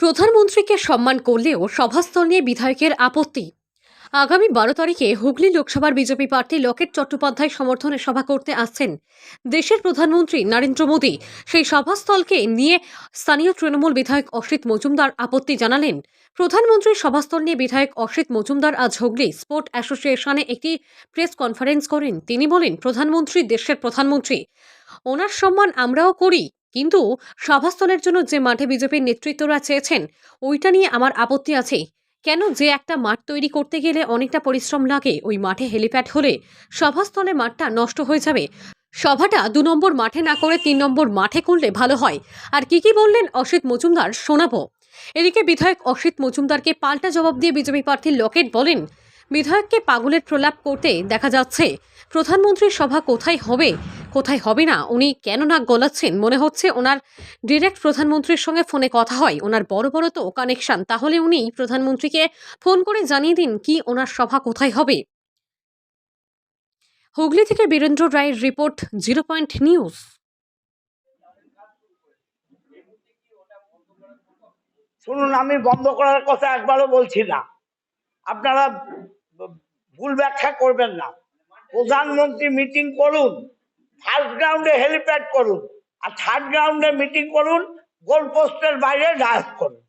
প্রধানমন্ত্রীকে সম্মান করলেও সভাস্থল নিয়ে বিধায়কের আপত্তি। আগামী বারো তারিখে হুগলি লোকসভার বিজেপি প্রার্থী লকেট চট্টোপাধ্যায় সমর্থনে সভা করতে আসছেন দেশের প্রধানমন্ত্রী নরেন্দ্র মোদী। সেই সভাস্থলকে নিয়ে স্থানীয় তৃণমূল বিধায়ক অসিত মজুমদার আপত্তি জানালেন। প্রধানমন্ত্রীর সভাস্থল নিয়ে বিধায়ক অসিত মজুমদার আজ হুগলি স্পোর্ট অ্যাসোসিয়েশনে একটি প্রেস কনফারেন্স করেন। তিনি বলেন, প্রধানমন্ত্রী দেশের প্রধানমন্ত্রী। ওনার সম্মান আমরাও করি। কিন্তু সভাস্থলের জন্য যে মাঠে বিজেপির নেতৃত্বরা চেয়েছেন, ওইটা নিয়ে আমার আপত্তি আছে কেন যে একটা মাঠ তৈরি করতে গেলে অনেকটা পরিশ্রম লাগে ওই মাঠে হেলিপ্যাড হলে। সভাস্থলে মাঠটা নষ্ট হয়ে যাবে। সভাটা দু নম্বর মাঠে না করে তিন নম্বর মাঠে করলে ভালো হয়। আর কি কি বললেন অসিত মজুমদার শোনাবো। এদিকে বিধায়ক অসিত মজুমদারকে পাল্টা জবাব দিয়ে বিজেপি প্রার্থী লকেট বলেন, বিধায়ককে পাগলের প্রলাপ করতে দেখা যাচ্ছে। প্রধানমন্ত্রীর সভা কোথায় হবে? কোথায় হবে না? উনি কেন নাক গলাচ্ছেন? মনে হচ্ছে ওনার ডিরেক্ট প্রধানমন্ত্রীর সঙ্গে ফোনে কথা হয়। ওনার বড় বড় তো কানেকশন তাহলে উনি প্রধানমন্ত্রীকে ফোন করে জানিয়ে দিন কি ওনার সভা কোথায় হবে। হুগলি থেকে বীরেন্দ্র রায়ের রিপোর্ট, জিরো পয়েন্ট নিউজ। শুনুন, আমি বন্ধ করার কথা একবারও বলছি না। আপনারা ভুল ব্যাখ্যা করবেন না। প্রধানমন্ত্রী মিটিং করুন। ফার্স্ট গ্রাউন্ডে হেলিপ্যাড করুন আর থার্ড গ্রাউন্ডে মিটিং করুন গোল পোস্টের বাইরে ডায়াস করুন।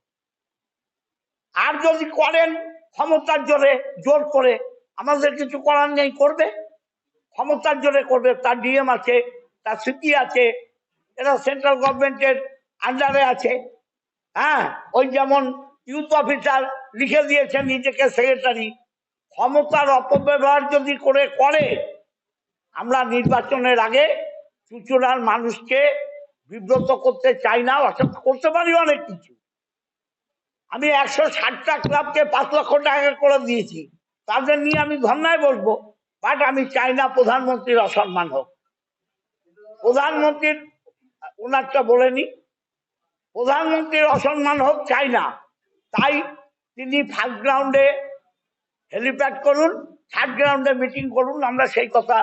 আর যদি করেন, ক্ষমতার জোরে জোর করে, আমাদের কিছু করার নেই, করবে। ক্ষমতার জোরে করবে, তার ডিএম আছে, তার সিপি আছে, এরা সেন্ট্রাল গভর্নমেন্টের আন্ডারে আছে। হ্যাঁ ওই যেমন ইউথ অফিসার লিখে দিয়েছে নিজেকে সেক্রেটারি ক্ষমতার অপব্যবহার যদি করে করে আমরা নির্বাচনের আগে চুচুড়ার মানুষকে বিব্রত করতে চাই না করতে পারি অনেক কিছু। আমি একশো ষাটটা ক্লাবকে পাঁচ লক্ষ টাকা করে দিয়েছি। তাদের নিয়ে আমি ধর্নায় বসবো, বাট আমি চাই না প্রধানমন্ত্রীর অসম্মান হোক। প্রধানমন্ত্রীর ওনারটা বলেনি প্রধানমন্ত্রীর অসম্মান হোক, চাই না। তাই তিনি ফার্স্ট গ্রাউন্ডে হেলিপ্যাড করুন থার্ড গ্রাউন্ডে মিটিং করুন, আমরা সেই কথা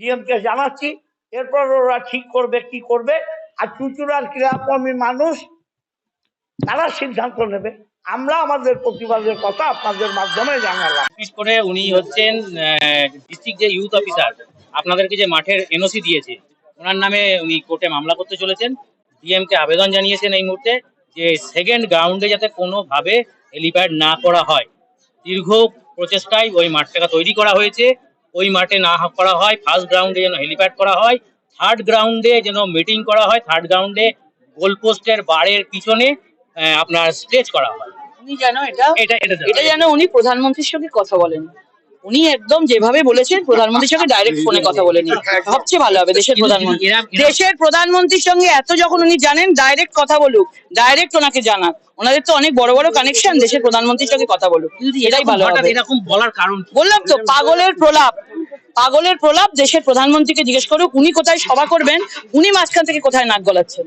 ডিএমকে জানাচ্ছি, এরপর ওরা ঠিক করবে, কি করবে। আর চুচুড়ার ক্রীড়াকর্মী মানুষ, তারা সিদ্ধান্ত নেবে। আমরা আমাদের প্রতিবাদের কথা আপনাদের মাধ্যমে জানালাম। বিশেষ করে উনি হচ্ছেন ডিস্ট্রিক্ট যে ইউথ অফিসার আপনাদেরকে যে মাঠের এনওসি দিয়েছে, ওনার নামে উনি কোর্টে মামলা করতে চলেছেন। ডিএম কে আবেদন জানিয়েছেন এই মুহূর্তে যে সেকেন্ড গ্রাউন্ডে যাতে কোনোভাবে হেলিপ্যাড না করা হয়। দীর্ঘ প্রচেষ্টায় ওই মাঠটাকে তৈরি করা হয়েছে। ওই মাঠে না করা হয় ফার্স্ট গ্রাউন্ডে যেন হেলিপ্যাড করা হয় থার্ড গ্রাউন্ডে যেন মিটিং করা হয় থার্ড গ্রাউন্ডে গোলপোস্টের বারের পিছনে আপনার স্ট্রেচ করা হয়। উনি যেন এটা এটা এটা এটা যেন উনি প্রধানমন্ত্রীর সঙ্গে কথা বলেন। উনি একদম যেভাবে বলেছেন প্রধানমন্ত্রীর সঙ্গে ডাইরেক্ট ফোনে কথা বলে নিন। সবচেয়ে ভালো হবে দেশের প্রধানমন্ত্রী। দেশের প্রধানমন্ত্রীর সঙ্গে এত যখন উনি জানেন ডাইরেক্ট কথা বলুক ডাইরেক্ট ওনাকে জানাক। ওনাদের তো অনেক বড় বড় কানেকশন দেশের প্রধানমন্ত্রীর সঙ্গে কথা বলুক। এটাই ভালো হবে। এরকম বলার কারণ বললাম তো পাগলের প্রলাপ। পাগলের প্রলাপ দেশের প্রধানমন্ত্রীকে জিজ্ঞেস করুক উনি কোথায় সভা করবেন উনি মাঝখান থেকে কোথায় নাক গলাচ্ছেন।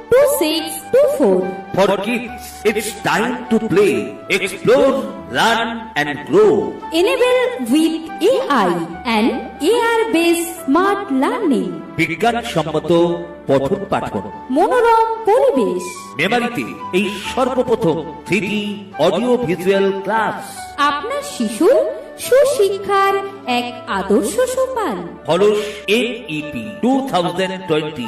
7908622624 For kids, it's time to play, explore, learn and grow. enable with AI and AR based smart learning বিজ্ঞানসম্মত পঠন পাঠন মনোরম পরিবেশ মেমারিতে এই সর্বপ্রথম থ্রি অডিও ভিজুয়াল ক্লাস আপনার শিশুর সুশিক্ষার এক আদর্শ সোপান টু থাউজেন্ড টোয়েন্টি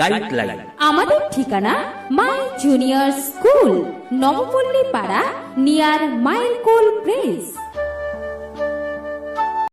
গাইডলাইন আমাদের ঠিকানা মাই জুনিয়র স্কুল নবপল্লী পাড়া নিয়ার মাইলকোল প্রেস